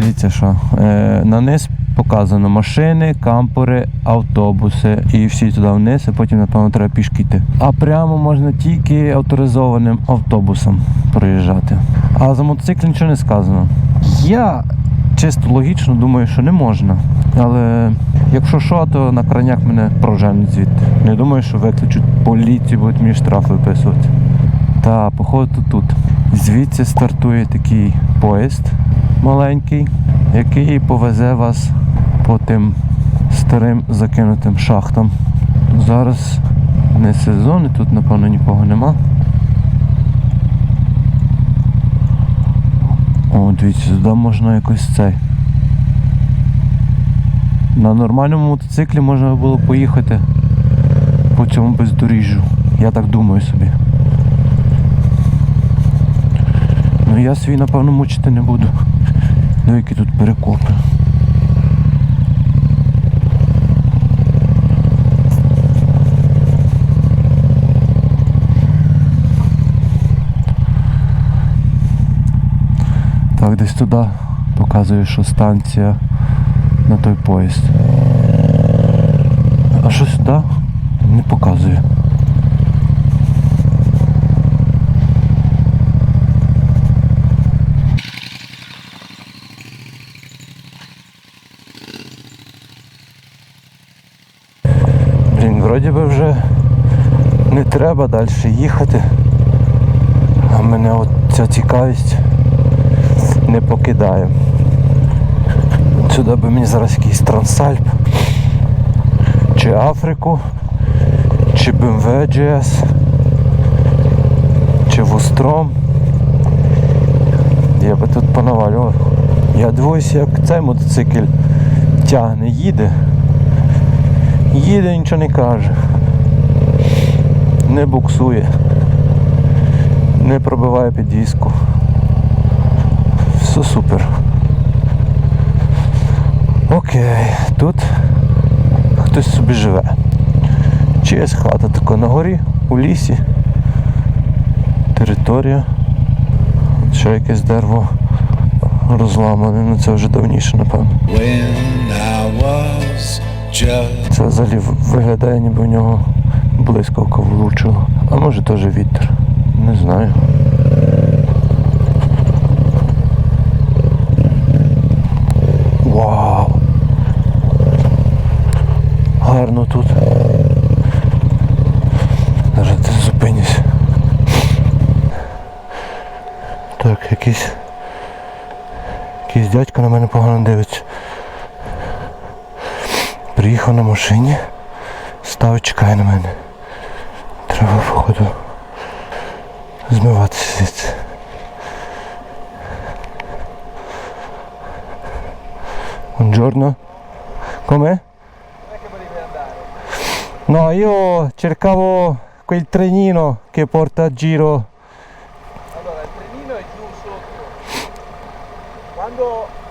Дивіться, що е, на низ показано машини, кампери, автобуси і всі туди вниз, а потім, напевно, треба пішки йти. А прямо можна тільки авторизованим автобусом проїжджати. А за мотоцикл нічого не сказано. Я чисто логічно думаю, що не можна. Але якщо що, то на кранях мене проженуть звідти. Не думаю, що викличуть поліцію, будуть мені штрафи виписувати. Та, походу тут. Звідси стартує такий поїзд маленький, який повезе вас по тим старим закинутим шахтам. Зараз не сезон, і тут, напевно, нікого нема. О, дивіться, сюди можна якось цей. На нормальному мотоциклі можна було поїхати по цьому бездоріжжю. Я так думаю собі. Ну я свій, напевно, мучити не буду. Ну які тут перекопи. Так, десь туди показує, що станція на той поїзд. А що сюди? Не показує. Вроді би вже не треба далі їхати. А мене от ця цікавість не покидає. Сюди би мені зараз якийсь Трансальп. Чи Африку, чи BMW GS, чи Вустром. Я би тут понавалював. Я дивуюся, як цей мотоцикл тягне, їде. Їде, нічого не каже. Не буксує. Не пробиває підвіску. Все супер. Окей, тут хтось собі живе. Чиясь хата така на горі, у лісі. Територія. Ще якесь дерево розламане, ну це вже давніше, напевно. when I was Це взагалі виглядає, ніби в нього блискавка влучила. А може теж вітер. Не знаю. Вау! Гарно тут. Зараз ти зупинюсь. Так, якийсь. Якийсь дядько на мене погано дивиться. Приїхав на машині, став чекає на мене. Треба, походу, змиватися звідси. Buongiorno. Come? No, io cercavo quel trenino che porta a giro. Allora, il trenino è giù sotto. Quando hai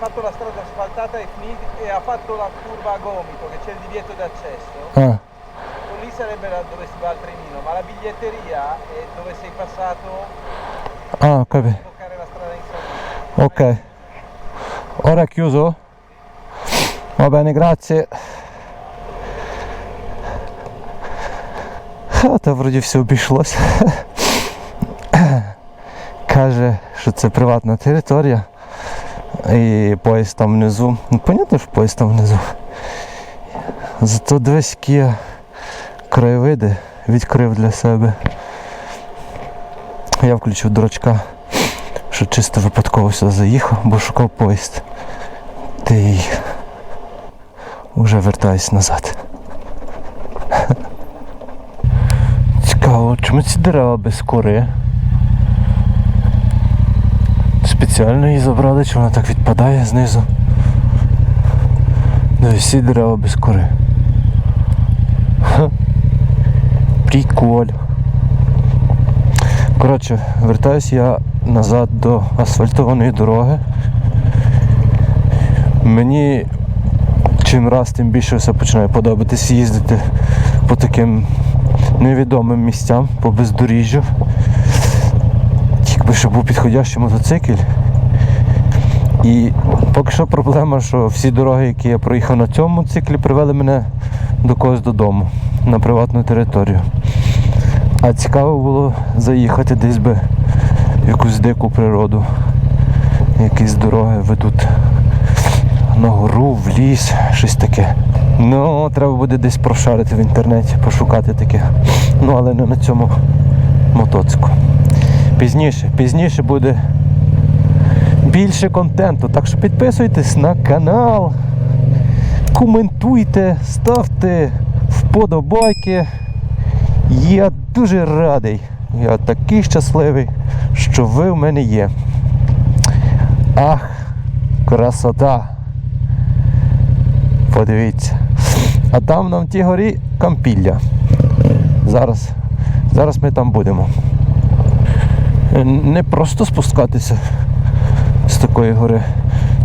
fatto la strada asfaltata e, finito, e ha fatto la curva a gomito, che c'è il divieto d'accesso, Ah, lì sarebbe la- dove si va il trenino, ma la biglietteria è dove sei passato ah, ho capito. a toccare la strada in salita. Ok. Ora è chiuso? Va bene, grazie. А, та вроді все обійшлося. Каже, що це приватна територія. І поїзд там внизу. Ну, понятно, що поїзд там внизу. Зато дивись, які краєвиди відкрив для себе. Я включив дурачка що чисто випадково сюди заїхав, бо шукав поїзд. Й вже вертаюсь назад. Цікаво, чому ці дерева без кори? Спеціально її забрали, чи вона так відпадає знизу. Дивись, всі дерева без кори. Приколь. Коротше, вертаюсь я назад до асфальтованої дороги. Мені чим раз, тим більше все починає подобатись їздити по таким невідомим місцям, по бездоріжжю. Якби ще був підходящий мотоцикл. І поки що проблема, що всі дороги, які я проїхав на цьому циклі, привели мене до когось додому на приватну територію. А цікаво було заїхати десь би в якусь дику природу. Якісь дороги ведуть на гору, в ліс, щось таке. Ну, треба буде десь прошарити в інтернеті, пошукати таке. Ну, але не на цьому мотоцику. Пізніше, пізніше буде більше контенту. Так що підписуйтесь на канал, коментуйте, ставте вподобайки. Я дуже радий. Я такий щасливий, що ви в мене є. Ах, красота! Подивіться. А там на тій горі Кампілля. Зараз, зараз ми там будемо. Не просто спускатися такої гори,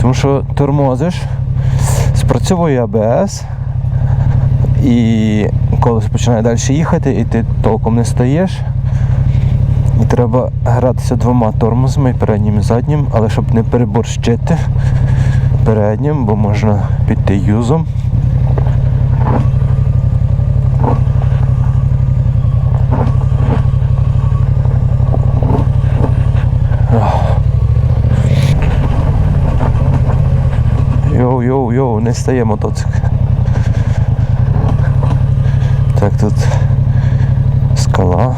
тому що тормозиш, спрацьовує АБС, і колесо починає далі їхати, і ти толком не стаєш. І треба гратися двома тормозами, переднім і заднім, але щоб не переборщити переднім, бо можна піти юзом. Йоу-йоу-йоу, не стає мотоцикл. Так, тут скала.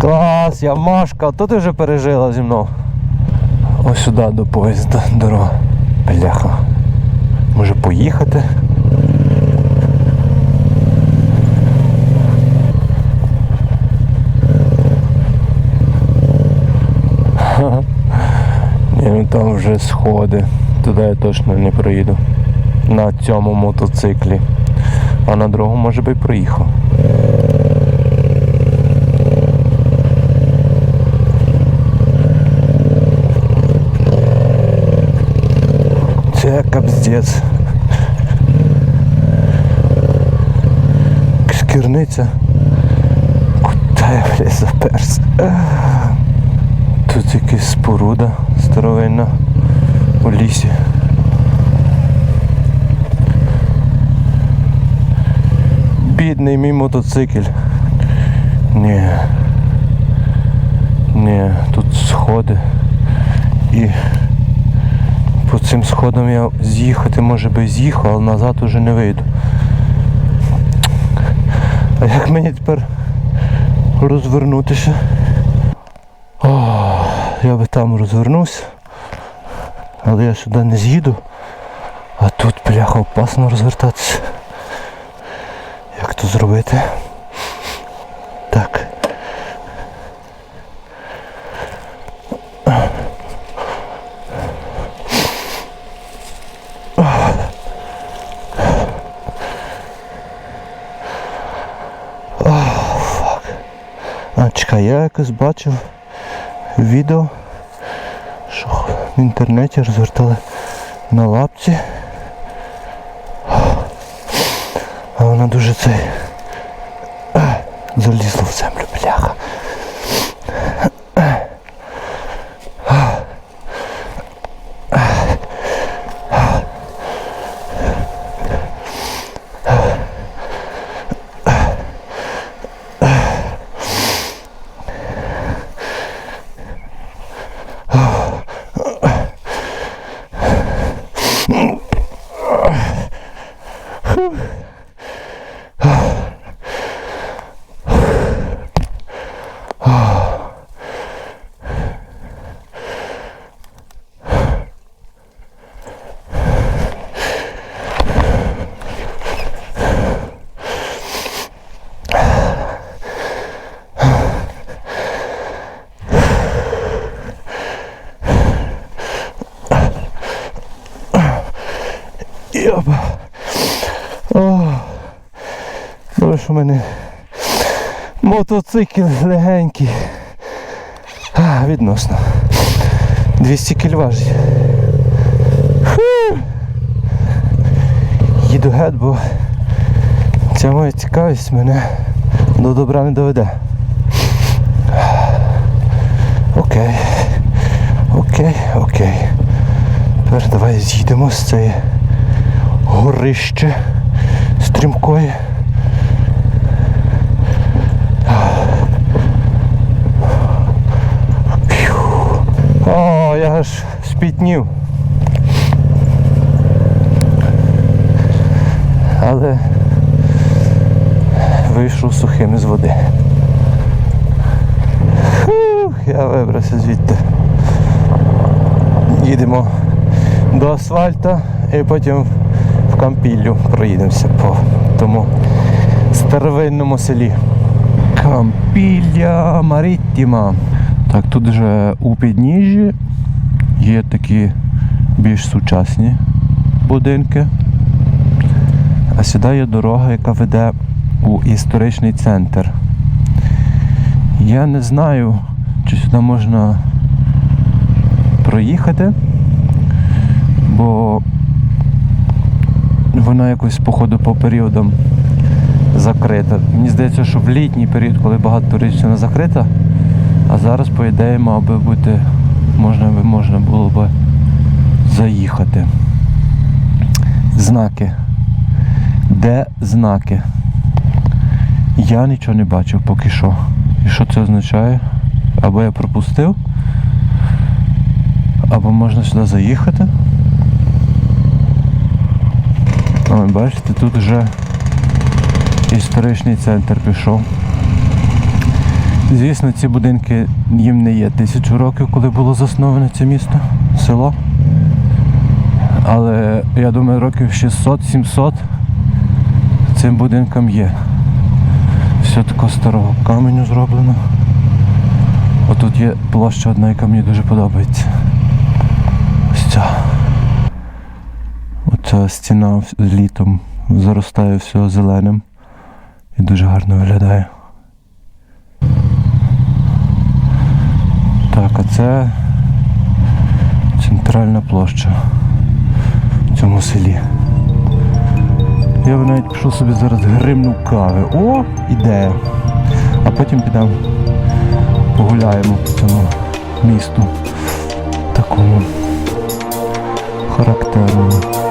Клас, Ямашка, то ти вже пережила зі мною. Ось сюди до поїзда дорога. Бляха. Може поїхати? Ха-ха. Ну там вже сходи. Туди я точно не проїду. На цьому мотоциклі. А на другому може би проїхав. Це капздець. Шкірниця. Куди я блядь, заперся? Тут якась споруда старовинна у лісі. Бідний мій мотоцикль. Ні. Ні, тут сходи. І по цим сходам я з'їхати може би з'їхав, але назад уже не вийду. А як мені тепер розвернутися? О, я би там розвернувся, але я сюди не з'їду, а тут бляха опасно розвертатися. Як то зробити? Так. А, чекай, я якось бачив відео, що в інтернеті розвертали на лапці. А вона дуже цей залізла в землю, бляха. Мене мотоцикл легенький. А, відносно. 200 кіль важить. Їду геть, бо ця моя цікавість мене до добра не доведе. Окей. Окей, окей. Тепер давай з'їдемо з цієї горище стрімкої. Фью. О, я аж спітнів. Але вийшов сухим з води. Фух, я вибрався звідти. Їдемо до асфальта і потім в Кампіллю проїдемося по тому старовинному селі. Кампілля Маріттіма. Так, тут вже у підніжжі є такі більш сучасні будинки. А сюди є дорога, яка веде у історичний центр. Я не знаю, чи сюди можна проїхати, бо вона якось, походу, по періодам закрита. Мені здається, що в літній період, коли багато туристів, вона закрита, а зараз, по ідеї, мав би бути, можна, би- можна було би заїхати. Знаки. Де знаки? Я нічого не бачив поки що. І що це означає? Або я пропустив, або можна сюди заїхати. Ой, бачите, тут вже історичний центр пішов. Звісно, ці будинки їм не є тисячу років, коли було засноване це місто, село. Але я думаю, років 600-700 цим будинкам є. Все такого старого каменю зроблено. Отут є площа одна, яка мені дуже подобається. Ось ця. Оця стіна літом заростає все зеленим і дуже гарно виглядає. Так, а це центральна площа в цьому селі. Я б навіть пішов собі зараз гримну кави. О, ідея. А потім підемо погуляємо по цьому місту. Такому характерному.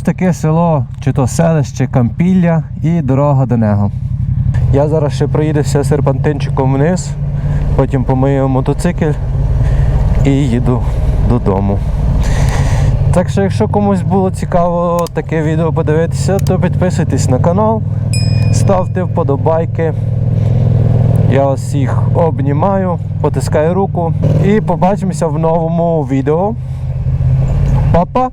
Ось таке село, чи то селище Кампілля і дорога до нього. Я зараз ще проїдуся серпантинчиком вниз, потім помию мотоцикл і їду додому. Так що, якщо комусь було цікаво таке відео подивитися, то підписуйтесь на канал, ставте вподобайки. Я вас всіх обнімаю, потискаю руку і побачимося в новому відео. Па-па!